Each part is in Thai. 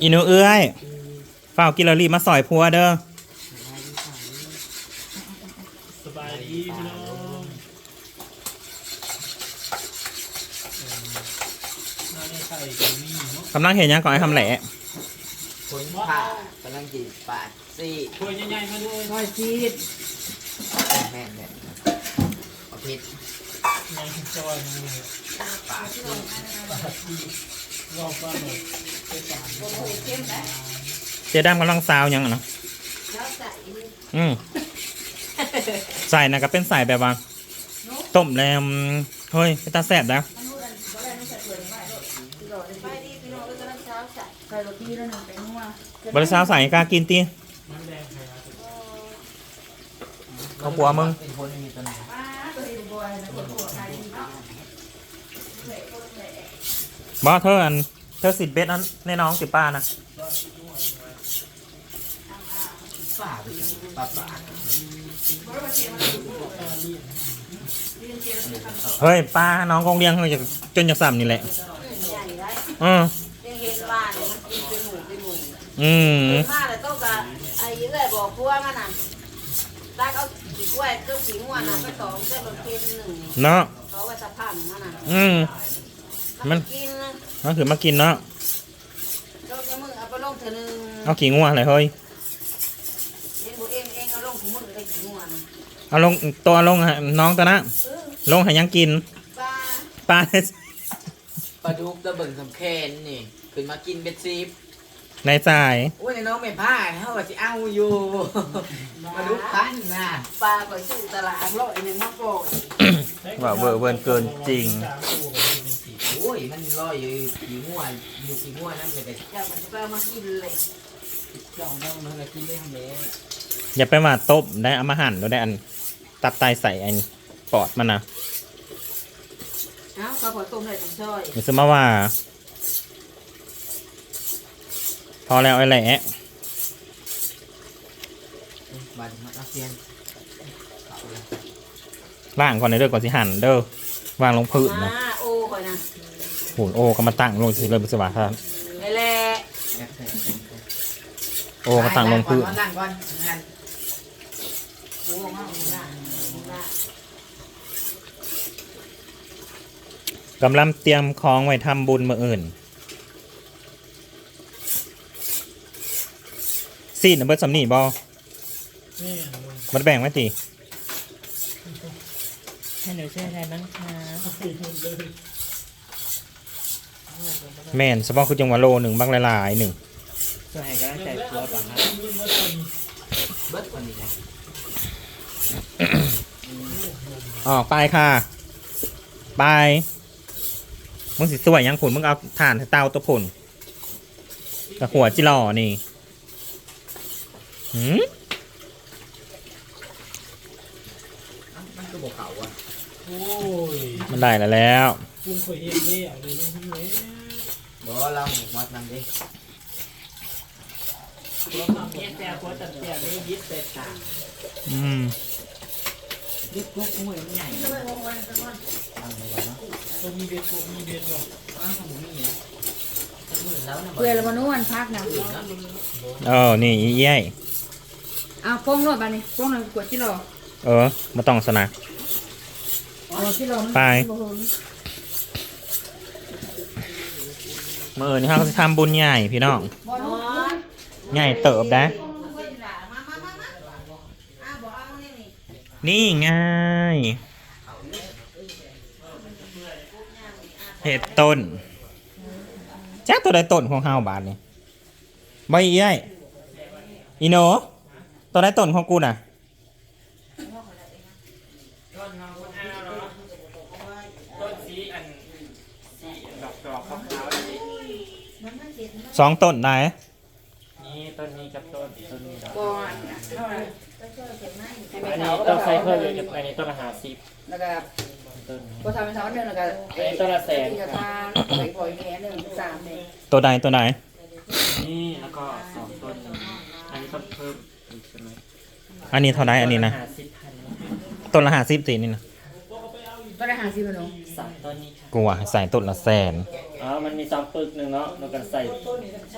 อีหนูเอื้อยฝ้าวกินแล้วรีบมาสอยพัวเด้อ สบายดีพี่น้องน่าได้ใส่กันนี่เนาะกำลังเห็นยังก่อนไอ้คำแหละผลผ่ากำลังจีบปาดซี่ถ้วยใหญ่ๆมาด้วยน้อยซีดแม่นแม่นเอาผิดยังจอยมาเลยปาดซี่รอบบ้าน เลยไปตามเจ๊ดำกำลังซาวยังอะเนาะอืมใส่นะก็เป็นใส่แบบว่าต้มแล้วเฮ้ยเป็นตาแสบนะใส่โรตีแล้วหนึ่งเป็นนัวบริษัทใส่กล้ากินตีน้ำแดงไข่ครับเขากลัวมึง บอสเธออันเธอสิทธิ์เบสนั้นในน้องสิป้านะฝ่าไปกันปาปาดเฮ้ยป้าน้องกองเลี้ยงเขาจะจนจะสั่มนี่แหละใหญ่ได้อืมยังเห็นว่าเนี่ยมันกินเป็นหมูเป็นหมูอืมมาแล้วต้องกะไอ้ยี่เลยบอกพวกมันน่ะตักเอาขี้กล้วยเจ้าขี้งัวน่ะไปสองเจ้าบนเพนหนึ่งเนาะเขาว่าจะพังมันน่ะอืม มัมันนกินนะก็คือมากินเนาะเจ้าจะมึงเอาไปลงเถอะหนึ่งเอาขี้งัวอะไรเฮ้ยเห็นบุเองเองเอาลงถุงมือได้ขี้งัวน่ะเอาลงตัวลงให้น้องตัวนะเออลงให้ยังกินปลาปลาปลาดุกตะเบิ่งสำแคนนี่ขึ้นมากินเบ็ดซีฟในใจายโอ้ยน้องไม่ผ้าเขาว่าจะเอาอยู่ ปลาดุกพันน่ะปลาก็ซื้อตลาดร้อยหนึ่งมาโปรยว่าเวอร์เวิร์นเกินจริง สามตัวกับเป็นสี่โอ้ ยมันลอยอยู่ขี้ง่วนอยู่ขี้ง่วนนั่นเลยไปเจ้ามันจะไปเอามากินเลยจ้องน้องมันละกินเรื่องเนี้ยอย่าไปมาต้มได้เอามาหั่นแล้วได้อัน ตับไตใส่อันปอดมันนะเอ้าข้าวผัดต้มเลยจังช่อยมิสมาว่า พอแล้วไอ้แหละ บาดมาอาเซียนเอาเลยล่างก่อนในเด้อก่อนสิหั่นเด้อวางลงพื้นนะ อ่าโอ้ข่อยนะ โหโอ้ก็มาตั้งลงสิเลยบุษบาครับไอ้แหละโอ้ก็ตั้งลงพื้นนั่งก่อนนั่งโอ้มาเอาละเอาละกำลังเตรียมของไว้ทำบุญมื่ออื่นซีนเบิร์ดสำนีบอนี่มันแบ่งไว้ตีให้หนูช่วยอะไรบ้างคะ แม่นเฉพาะคือจังหวะโลหนึ่งบางหลายๆหนึ่งช่วยให้กำลังใจตัวบ้างนะเบิดคนนี้นะออกไปค่ะไปมึงสิสวยยังผุนมึงเอาถ่านให้เตาตัวผุนกับหัวจิหล่อนี่หืมมันก็บอกเขาอะโอ้ยมันได้แล้วแล้ว คุณเคยเห็นนี่เอาเลยน้องพี่เมย์บอกเราหมูมัดนั่งดิเราทำเนี่ยแต่พอตัดแต่ไม่ยึดแต่ตาอืมดิบพวกมวยใหญ่ตัวมีเบ็ดตัวมีเบ็ดหรอกอ้าวของมึงนี่หมื่นแล้วนะเพื่อเรามานวดพักนะเออนี่อีเย้ยเอาโป้งรถไปนี่โป้งเลยกดที่เราเออมาต้องสนะ เอาที่เราไป มื่อนี้เขาจะทำบุญใหญ่พี่น้อง ใหญ่เติบนะมามามามาอ้าวบอกเอานี่นี่นี่ไงเห็ดต้นจ้าตัวใดต้นของเฮาบาทนี่ใบเอ้ยอีโนตัวใดต้นของกูน่ะ ต้นน้องคนอ้าวเนาะต้นสีอันสีดอกดอกขาวๆนี่ สองต้นได้นี่ต้นนี้กับต้นต้นนี้ดอกบอลเท่าไหร่อันนี้ต้องใช้เพิ่มเลยอันนี้ต้นละหาสิบแล้วก็ต้นพอทำเป็นสามหนึ่งแล้วก็อันนี้ต้นละแสนที่จะทาใส่ปล่อยแง่หนึ่งสามเนี่ยตัวใดตัวใดนี่แล้วก็สองต้นอันนี้ต้องเพิ่มอีกใช่ไหมอันนี้เท่าใดอันนี้นะหาสิบพันต้นละห้าสิบตีนี่นะ ก็ได้หาซิมันเนาะสามต้นนี้ค่ะ กูว่าใส่ต้นละแสนอ๋อ มันมีสองปึกหนึ่งเนาะแล้วก็ใส่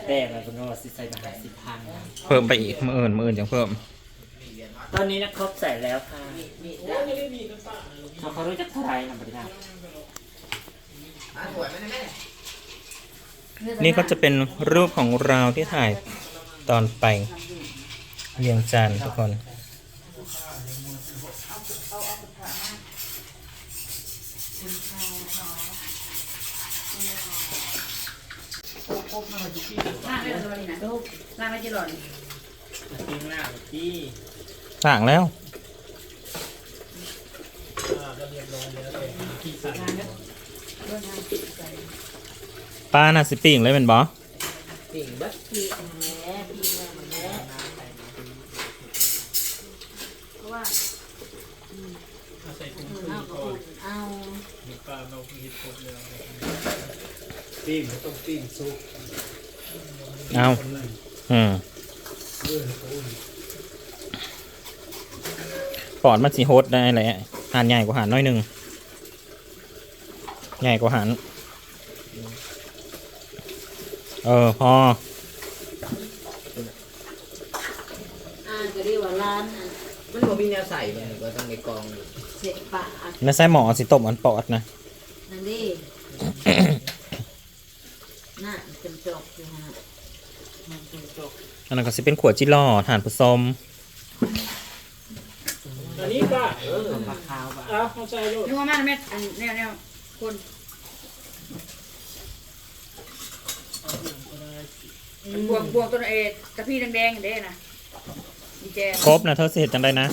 แดงแล้วก็นว่าสิใส่มาหาสิบพันนะเพิ่มไปอีกมื่ออื่นมื่ออื่นยังเพิ่ม ตอนนี้นะครบใส่แล้วค่ะเขาเขารู้จักเท่าไหร่นะบริษัทอะสวยไหมแม่นี่ก็จะเป็นรูปของเราที่ถ่ายตอนไปเวียงจันทร์ทุกคน ล่างได้ตัวนี้นะลูกล่างไม่จีหลอนทิ้งหน้าที่สั่งแล้วป้าน่ะสิปิ่งเลยเป็นบอปิ่งเบัดปีกแหน่ปีกแหน่เหมือนแหน่เพราะว่าอืมเอาก็อุ่นเอาปิ่งต้องปิ่งซุป เอาอืมปอดมันสีโฮดได้แหละหานใหญ่กว่าหานน้อยหนึ่งใหญ่กว่าหานเออพออ่านก็เรียกว่าร้านอะมันบ่มีแนวใส่มันก็ต้องในกองอยู่เสร็จปะอะแล้วใส่หมอสิตบอันปอดนะนั่นดิ น่ะจำจอกอยู่ฮะมันจำจ อกอันนั้นก็สิเป็นขวดจิล่อฐานผสมอันนี้ก็เออปลาขาวปะเอาเข้าใจลูกนึกว่ามันแม่อันแนวแนวคนบวกบวกตัวเอกกระพี่แดงๆเด้นะดีแจครบนะเธอสิเห็ดจังได้นะ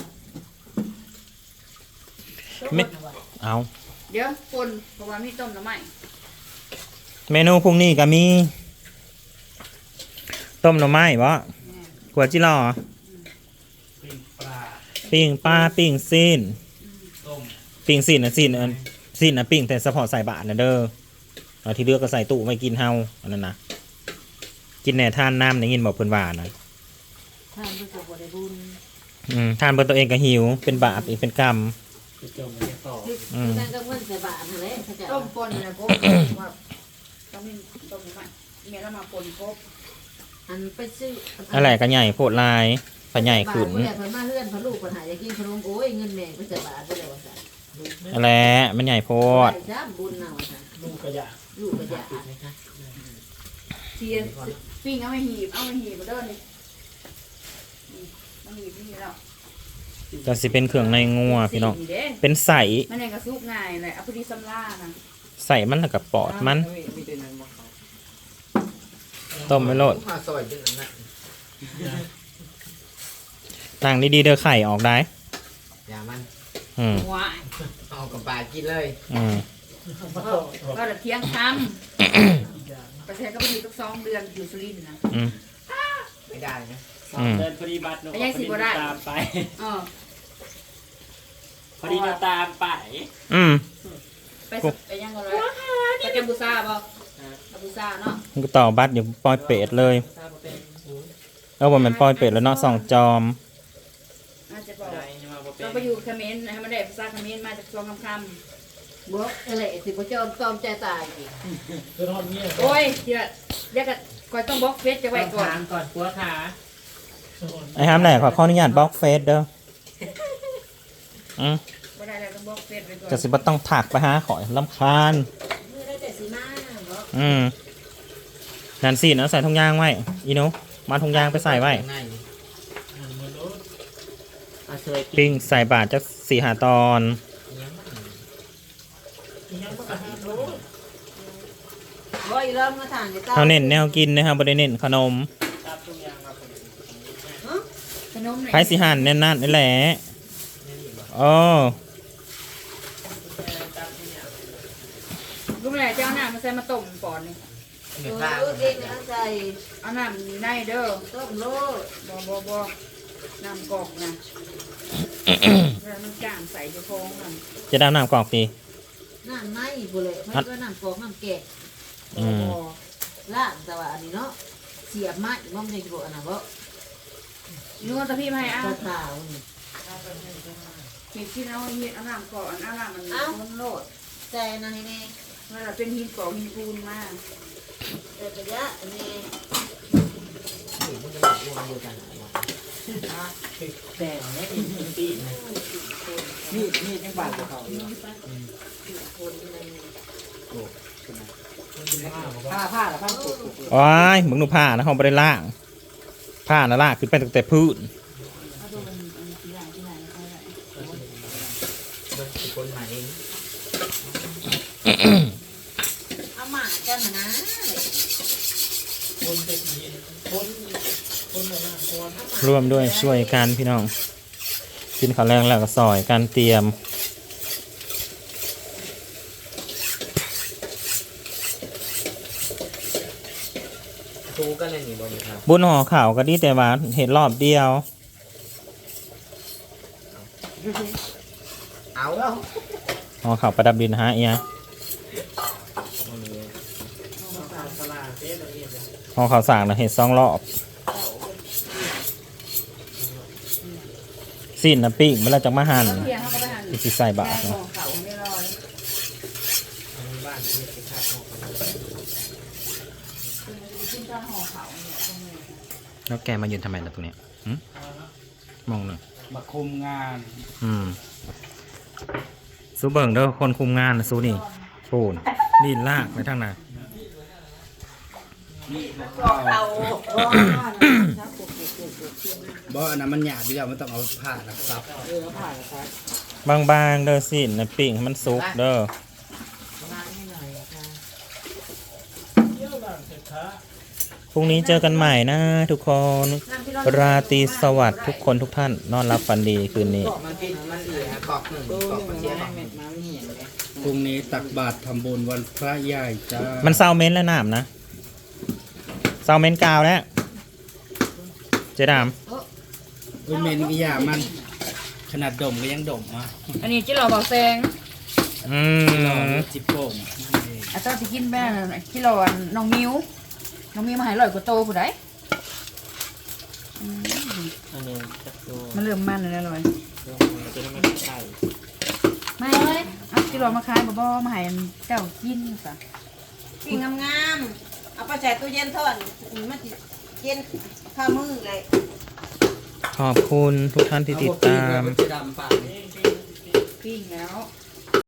ไม่เอาเดี๋ยวคนเพราะว่ามีต้มน้ำใหม่เมนูพรุ่งนี้ก็มี ต้มหน่อไม้บ่ขวดจิล่อปิ้งปลาปิ้งปลาปิ้งซีนต้มปิ้งซีนนะซีนอันซีนนะปิ้งแต่เฉพาะใส่บาทนะเด้อเอาที่เหลือกก็ใส่ตู้ไม่กินเฮาอันนั้นนะกินแหน่ทานน้ำในยินบอกเพิ่นว่านะท่านผู้ชมบริบูรณ์อืมทานเบิ่ตัวเองก็หิว เป็นบาปอีกเป็นกรรมจะจมมันจะต่อคืออืมนั่นก็เงินใส่บาทนั่นแหละเขาจะต้มปนนะกบว่าต้องมีต้มน้ำใหม่เมียเรามาปนกบ อันไปซื้ออะไรก็ใหญ่โพดลายปลาใหญ่ขึ้นบาทเพิ่นเพิ่นมาเลื่อนพอลูกปัญหาจะกินขนมโอ้ยเงินแม่งไปใส่บาทไปเลยว่าซั่นอะไรมันใหญ่โพดได้จ้าบุญน่ะว่าซั่นลูกกระยะลูกก็อยากเทียนปิ้งเอาไปหีบเอาไปหีบมาเดินนี่นี่มันหีบนี่แล้วก็สิเป็นเครื่องในงัวพี่น้องสี่เด้เป็นใสมันยังกระซุกง่ายเลยเอาพอดีสำลานะใส่มันแล้วกับปอดมัน มีแต่นั้นบ่เขา ต้มไม่โลดมาซอยจังนั้นนะนั่งดีๆเด้อไข่ออกได้ อย่ามันอืมว้ายเอากับปลากินเลยอืมก็เดี๋ยวเที่ยงทำประเทศก็พอดีทุกสองเดือนอยู่สุรินทร์นะอืมไม่ได้นะสองเดินพอดีบัตรเนอะไม่ใช่สิบ่ได้ตามไป เออพอดีเราตามไป อืม ไปสไปยังกันเลยไปกัมพูชาบ่ กัมพูชาเนาะมันก็ต่อบัตรอยู่ปอยเป็ดเลยทราบว่าเป็นเออว่ามันปอยเป็ดแล้วเนาะสองจอมน่าจะบอกใดนี่มาบ่เป็ต้นองไปอยู่เขมรให้มันได้ภาษาเขมรมาจากซองคำบ่อะไรสิบ่จอมตอมใจตายอีกๆโอ้ยเดี๋ยวเดี๋ยวก็ก่อนต้องบล็อกเฟซจะไว้ก่อนถามก่อนปัวขาไอ้ห้ามแหละขอข้ออนุญาตบล็อกเฟซเด้ออืมไม่ได้แล้วต้องบล็อกเฟซไว้ก่อนจะสิบ่ต้องถักไปหาขอยลำคาญ มื้อได้แต่สิมาบ่ อืมนั่นสินะใส่ถุงยางไว้อีหนูมาถุงยางไปใส่ไว้ข้างในนี่อาเคยกินปิ้งใส่บาทจะสี่หาตอนยังมันบ่อีเริ่มมาทางนี่ตาเขาเน้นแนวกินนะครับบ่ได้เน้นขนมตามทุกอย่างมาพอดีขนมไหนไผ่สิหันแน่นนั่นนี่แหละโอ้ ลูกแหล่เจ้าหน้ามาใส่มาต้มก่อ นนี่ไม่เอพลาดอเก่งนะใส่เอาน้ำในเด้อต้มโลดบ่บ่บ่น้ำกอกนะแล้วมันจ้างใส่จะฟองนั่นจะดำน้ำกรอกดี น้ำในบ่เลยมันก็น้ำฟองน้ำแกะบ่บ่ล่างแต่ว่าอันนี้เนาะเสียบไม้บ่มันจะบ่อันนั้นบ่นัวตะพี่มาให้เอาขาวนี่เห็ดที่เอาเห็ดเอาน้ำก่อนเอาน้ำมันมันโลดใจนะให้แน่ เวลาเป็นหินก่อหินปูนมาเดี๋ยวจะยะนี่แต่เนี่ยปีนี่นี่จังบาทเขาผ้าผ้าแล้วผ้าปลูกโอ้ยมึงดูผ้านะเขาไม่ได้ล่าง ผ้านะล่างขึ้นไปตั้งแต่พื้นเอาดูมันมันที่ไหนที่ไหนเขาไหนคนมาเองเอาหมา กันนะคนเป็นยีคนคนแบบนั้นคนร่วมด้วยช่วยกันพี่น้อง กินข้าวแรงแล้วก็ซอยกันเตรียมทูกันเลยนี่บ่มีครับบุญห่อข่าวก็ดีแต่ว่าเห็นรอบเดียว เอาแล้วห่อข่าวประดับดินฮะเอีย สลาเจ๊ตัวเอง ห่อข่าวสางนะเห็ดสองรอบสิ้นนะปิ้งเมื่อไรจะมาหั่นเพียงเขาก็ไปหันที่สิใส่บาทขนะองเขาไม่ลอยบ้านนี้เป็นขาดของขึ้นจ้าห่อเขาเนี่ยตรงนี้แล้วแกมายืนทำไมล่ะตรงเนี้ยหึมองหน่อยมาคุมงานอืมซูเบิงเด้อคนคุมงานนะซูนี่ปูนนี่ลากไปทางไหน บอกเราบ่อันนั้นมันหยาบอยู่แล้วมันต้องเอาผ้ารักซับเออผ้ารักซับบางๆเด้อสินะปิ้งให้มันสุกเด้อล้างให้หน่อยค่ะเที่ยวหลังเสร็จค้าพรุ่งนี้เจอกันใหม่นะทุกคน ราตรีสวัสดิ์ทุกคนทุกท่าน นอนรับฝันดีคืนนี้กอกมันกินมันเหลือกอกหนึ่งกอกมันเสียกอกหนึ่งมันเห็นไหมพรุ่งนี้ตักบาตรทำบุญวันพระใหญ่จ้ามันเศร้าเม้นแล้วน้ำนะ เศร้าเม้นกาวแล้วเจดามเว้ยเมนกิยามัน ขนาดดมก็ยังดมอะอันนี้จิเราบอกแซงอืลองมจิบโป่งอาจารย์จะกินแม่ที่เราน้องมิวน้องมิวมาหายลอยกว่าโตผู้ใดอันนี้จะดูมันเริ่มมันแล้วลอยจะได้ไม่ใช่ไม่เลยเอาที่เรามาขายบ่บ่มาใหายเจ้ากินซะปีงามๆ เอาไปใส่ตู้เย็นทอดมันจะเย็นข้ามือเลยขอบคุณทุกท่านที่ติดตามจะดำปากปิ้งแล้ว